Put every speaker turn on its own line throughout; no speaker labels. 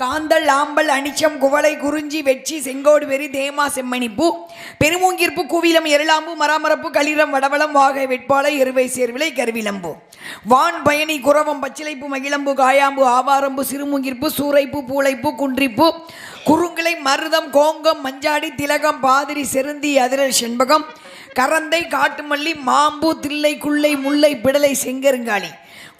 காந்தல் ஆம்பல் அனிச்சம் குவளை குறிஞ்சி வெச்சி செங்கோடு வெறி தேமா செம்மணிப்பூ பெருமூங்கிற்பு குவிலம் எருளாம்பு மராமரப்பு களிரம் வடவளம் வாகை வெட்பாலை எருவை சேர்விலை கருவிலம்பு. வான் பயணி குரவம் பச்சிலைப்பு மகிழம்பு காயாம்பு ஆவாரம்பு சிறுமுங்கிற்பு சூறைப்பு பூளைப்பு குன்றிப்பு. குறுங்கிளை மருதம் கோங்கம் மஞ்சாடி திலகம் பாதிரி செருந்தி அதிரல் செண்பகம். கரந்தை காட்டுமல்லி மாம்பு தில்லை குள்ளை முல்லை பிடலை செங்கருங்காளி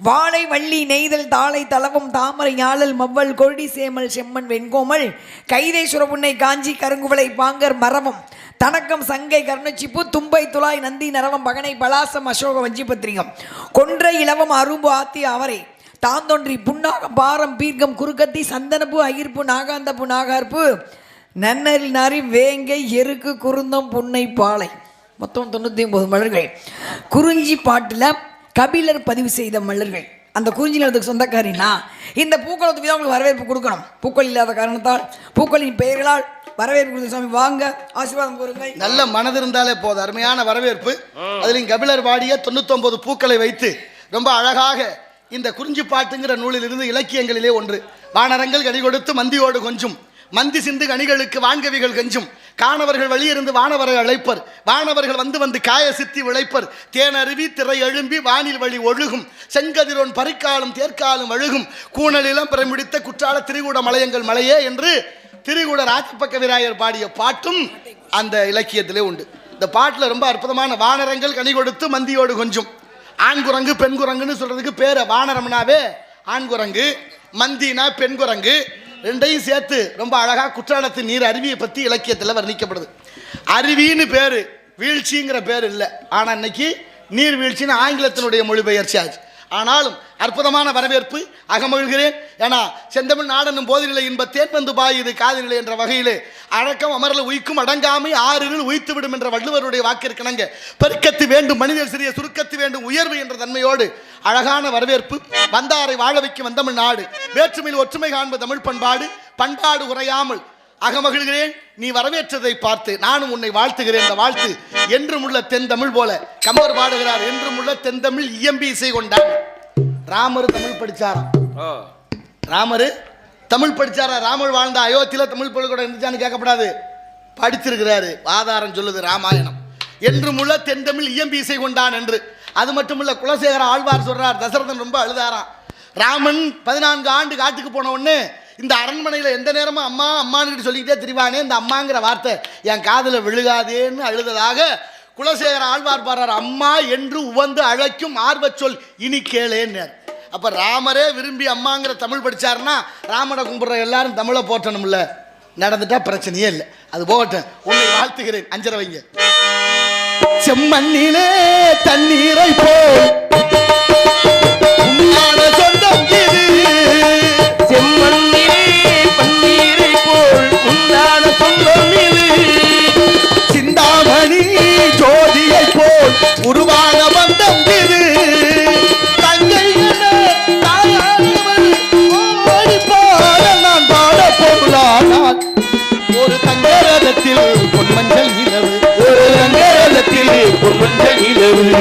வாழை வள்ளி நெய்தல் தாளை தளவும் தாமரை ஞாழல் மவ்வல் கொடி சேமல் செம்மன் வெண்கோமல் கைதை சுரபுன்னை காஞ்சி கருங்குவளை பாங்கர் மரவம் தனக்கம் சங்கை கருணச்சிப்பு தும்பை துளாய் நந்தி நரவம் பகனை பலாசம் அசோக வஞ்சிபத்ரிகம் கொன்றை இலவம் அரும்பு ஆத்தி அவரை தாந்தொன்றி புன்னாகம் பாரம் பீர்க்கம் குறுக்கத்தி சந்தனப்பு அயிர்ப்பு நாகாந்தப்பு நாகார்ப்பு நன்னரில் நாரி வேங்கை எருக்கு குருந்தம் புன்னை பாலை. மொத்தம் தொண்ணூற்றி ஒன்பது மலர்கள். குறிஞ்சி பாட்டில் கபிலர் பதிவு செய்த மலர்கள். அந்த குறிஞ்சி நிலத்துக்கு சொந்தக்காரினா இந்த பூக்களத்துக்கு தான் உங்களுக்கு வரவேற்பு கொடுக்கணும். பூக்கள் இல்லாத காரணத்தால் பூக்களின் பெயர்களால் வரவேற்பு கொடுத்த சுவாமி வாங்க ஆசீர்வாதம் கூறுங்க
நல்ல மனது இருந்தாலே போதும். அருமையான வரவேற்பு. அதுலயும் கபிலர் வாடிய தொண்ணூத்தொன்பது பூக்களை வைத்து ரொம்ப அழகாக இந்த குறிஞ்சி பாட்டுங்கிற நூலிலிருந்து இலக்கியங்களிலே ஒன்று. வானரங்கள் கனி கொடுத்து மந்தியோடு கொஞ்சும். மந்தி சிந்து கனிகளுக்கு வான்கவிகள் கஞ்சும். காணவர்கள் வழியிருந்து வானவர்கள் அழைப்பர். வானவர்கள் வந்து வந்து காய சித்தி விளைப்பர் தேனருவி திரை எழும்பி வானில் வழி ஒழுகும். செங்கதிரோன் பறிக்காலும் தேர்க்காலும் அழுகும் கூணலிலம் பிரமிடித்த குற்றால திரிகூட மலையங்கள் மலையே என்று திரிகூட ராஜப்பக்க விராயர் பாடிய பாட்டும் அந்த இலக்கியத்திலே உண்டு. இந்த பாட்டில் ரொம்ப அற்புதமான வானரங்கள் கனி கொடுத்து மந்தியோடு கொஞ்சம். ஆண் குரங்கு பெண் குரங்குன்னு சொல்றதுக்கு பேர் வானரம்னாவே ஆண் குரங்கு மந்தினா பெண் குரங்கு ரெண்டையும் சேர்த்து ரொம்ப அழகா குற்றாலத்து நீர் அருவியை பற்றி இலக்கியத்தில் வர்ணிக்கப்படுது. அருவின்னு பேர் வீழ்ச்சிங்கிற பேர் இல்லை. ஆனால் இன்னைக்கு நீர் வீழ்ச்சின்னு ஆங்கிலத்தினுடைய மொழிபெயர்ச்சி ஆச்சு. ஆனாலும் அற்புதமான வரவேற்பு அகமகிழ்கிறேன். ஏன்னா செந்தமிழ் நாடனும் போதினிலை இன்ப தேன் வந்து பாயுது காதினிலை என்ற வகையிலே அழக்கம் அமரல உய்க்கும் அடங்காமை ஆறில் உயித்து விடும் என்ற வள்ளுவருடைய வாக்கிற்கிணங்க பெருக்கத்து வேண்டும் மனிதர் சிறிய சுருக்கத்து வேண்டும் உயர்வு என்ற தன்மையோடு அழகான வரவேற்பு வந்தாரை வாழ வைக்கும் வந்தமிழ் நாடு வேற்றுமையில் ஒற்றுமை காண்பது தமிழ் பண்பாடு பண்பாடு உறையாமல் அகமகிழ்கிறேன் நீ வரவேற்றதை பார்த்து நானும் உன்னை வாழ்த்துகிறேன் இந்த வாழ்த்து என்றும் உள்ள தென்தமிழ் போல கம்பர் பாடுகிறார் என்றும் உள்ள தென்தமிழ் இயம்பி இசை கொண்டார் ராமர் தமிழ் படிச்சாராம். ராமர் தமிழ் படிச்சாரா? ராமர் வாழ்ந்த அயோத்தியில தமிழ் பள்ளிக்கூடம் இருந்துச்சான்னு கேட்கப்படாது. படிச்சிருக்கிறாரு. ஆதாரம் சொல்லுது ராமாயணம். என்று உள்ள தென்தமிழ் இயம்பி இசை கொண்டான் என்று. அது மட்டுமல்ல குலசேகர ஆழ்வார் சொல்றார் தசரதன் ரொம்ப அழுதாராம். ராமன் பதினான்கு ஆண்டு காட்டுக்கு போன உடனே இந்த அரண்மனையில் எந்த நேரமும் அம்மா அம்மான்னு சொல்லிக்கிட்டே திரிவானே இந்த அம்மாங்கிற வார்த்தை என் காதில் விழுகாதேன்னு அழுததாக குலசேகர ஆழ்வார் பாடுறார் அம்மா என்று உவந்து அழைக்கும் ஆர்வச் சொல் இனி கேளேன்னு அப்போ ராமரே விரும்பி அம்மாங்கிற தமிழ் படிச்சாருன்னா ராமனை கும்பிட்ற எல்லாரும் தமிழை போற்றணும்ல. நடந்துட்டா பிரச்சனையே இல்லை. அது போகட்டும். உன்னை வாழ்த்துகிறேன். அஞ்சரை வைங்க. செம்மண்ணிலே தண்ணீரை போல்